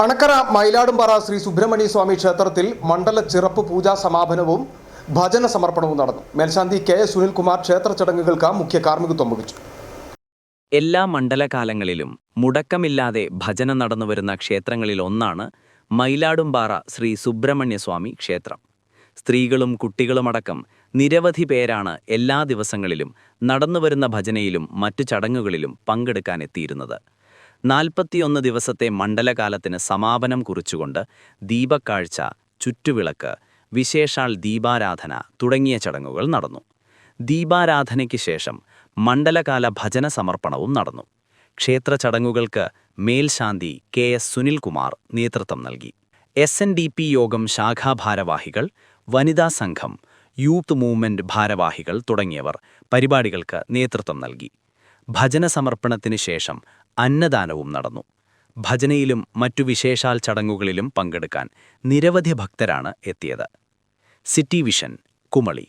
അണക്കര മയിലാടുംപാറ ശ്രീ സുബ്രഹ്മണ്യ സ്വാമി ക്ഷേത്രത്തിൽ മണ്ഡല ചിറപ്പ് പൂജാ സമാപനവും ഭജന സമർപ്പണവും നടന്നു. മേൽശാന്തി കെ എസ് സുനിൽകുമാർ ക്ഷേത്ര ചടങ്ങുകൾക്ക് മുഖ്യ കാർമ്മികത്വം വഹിച്ചു. എല്ലാ മണ്ഡലകാലങ്ങളിലും മുടക്കമില്ലാതെ ഭജന നടന്നുവരുന്ന ക്ഷേത്രങ്ങളിൽ ഒന്നാണ് മയിലാടുംപാറ ശ്രീ സുബ്രഹ്മണ്യ സ്വാമി ക്ഷേത്രം. സ്ത്രീകളും കുട്ടികളുമടക്കം നിരവധി പേരാണ് എല്ലാ ദിവസങ്ങളിലും നടന്നുവരുന്ന ഭജനയിലും മറ്റു ചടങ്ങുകളിലും പങ്കെടുക്കാനെത്തിയിരുന്നത്. നാൽപ്പത്തിയൊന്ന് ദിവസത്തെ മണ്ഡലകാലത്തിന് സമാപനം കുറിച്ചുകൊണ്ട് ദീപക്കാഴ്ച ചുറ്റുവിളക്ക് വിശേഷാൽ ദീപാരാധന തുടങ്ങിയ ചടങ്ങുകൾ നടന്നു. ദീപാരാധനയ്ക്ക് ശേഷം മണ്ഡലകാല ഭജന സമർപ്പണവും നടന്നു. ക്ഷേത്ര ചടങ്ങുകൾക്ക് മേൽശാന്തി കെ എസ് സുനിൽകുമാർ നേതൃത്വം നൽകി. എസ് എൻ ഡി പി യോഗം ശാഖാഭാരവാഹികൾ വനിതാ സംഘം യൂത്ത് മൂവ്മെന്റ് ഭാരവാഹികൾ തുടങ്ങിയവർ പരിപാടികൾക്ക് നേതൃത്വം നൽകി. ഭജന സമർപ്പണത്തിന് ശേഷം അന്നദാനവും നടന്നു. ഭജനയിലും മറ്റു വിശേഷാൽ ചടങ്ങുകളിലും പങ്കെടുക്കാൻ നിരവധി ഭക്തരാണ് എത്തിയത്. City vision Kumily.